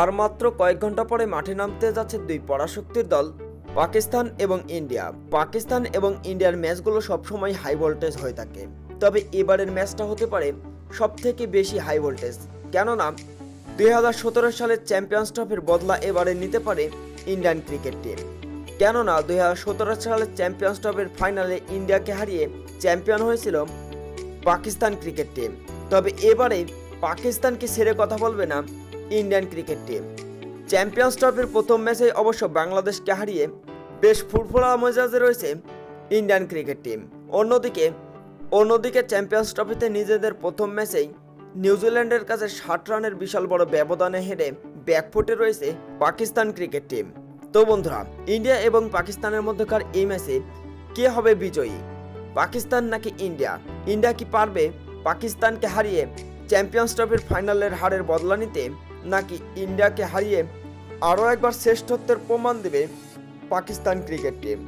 আর মাত্র কয়েক ঘণ্টা পরে মাঠে নামতে যাচ্ছে দুই পরাশক্তির দল, পাকিস্তান এবং ইন্ডিয়া। পাকিস্তান এবং ইন্ডিয়ার ম্যাচগুলো সবসময় হাই ভোল্টেজ হয়ে থাকে। তবে এবারের ম্যাচটা হতে পারে সব থেকে বেশি হাই ভোল্টেজ কেননা, দুই হাজার সতেরো সালের চ্যাম্পিয়ন্স ট্রফির বদলা এবারে নিতে পারে ইন্ডিয়ান ক্রিকেট টিম কেননা, দুই হাজার সতেরো সালের চ্যাম্পিয়ন্স ট্রফির ফাইনালে ইন্ডিয়াকে হারিয়ে চ্যাম্পিয়ন হয়েছিল পাকিস্তান ক্রিকেট টিম তবে এবারে পাকিস্তানকে সেরে কথা বলবে না ইন্ডিয়ান ক্রিকেট টিম। চ্যাম্পিয়ন্স ট্রফির প্রথম ম্যাচে অবশ্য বাংলাদেশকে হারিয়ে বেশ ফুরফুরা মেজাজে রয়েছে ইন্ডিয়ান ক্রিকেট টিম। অন্যদিকে অন্যদিকে চ্যাম্পিয়ন্স ট্রফিতে নিজেদের প্রথম ম্যাচেই নিউজিল্যান্ডের কাছে ষাট রানের বিশাল বড় ব্যবধানে হেরে ব্যাকফুটে রয়েছে পাকিস্তান ক্রিকেট টিম। তো বন্ধুরা, ইন্ডিয়া এবং পাকিস্তানের মধ্যকার এই ম্যাচে কে হবে বিজয়ী? পাকিস্তান নাকি ইন্ডিয়া? ইন্ডিয়া কি পারবে পাকিস্তানকে হারিয়ে চ্যাম্পিয়ন্স ট্রফির ফাইনালের হারের বদলা নিতে নাকি ইন্ডিয়াকে হারিয়ে আরও একবার শ্রেষ্ঠত্বের প্রমাণ দেবে পাকিস্তান ক্রিকেট টিম।